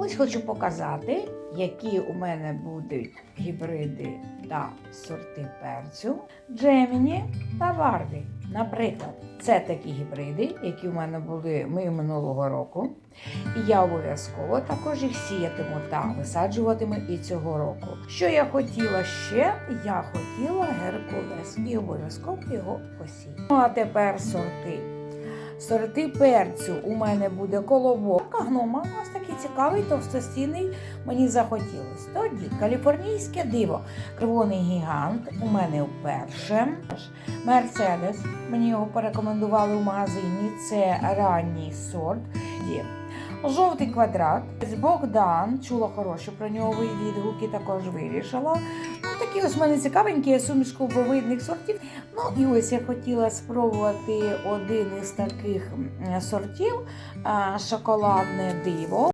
Ось хочу показати, які у мене будуть гібриди та сорти перцю, Джеміні та Барбі. Наприклад, це такі гібриди, які у мене були ми минулого року. І я обов'язково також їх сіятиму та висаджуватиму і цього року. Що я хотіла ще? Я хотіла Геркулес і обов'язково його посію. Ну а тепер сорти. Сорти перцю у мене буде колобок, гнома, ось такий цікавий, товстостійний, мені захотілось. Тоді каліфорнійське диво, червоний гігант у мене вперше. Мерседес, мені його порекомендували в магазині, це ранній сорт. Жовтий квадрат, Богдан, чула хороші про нього відгуки, також вирішила. Ну, такі ось в мене цікавенькі суміш клубовидних сортів. Ну і ось я хотіла спробувати один із таких сортів шоколадне диво.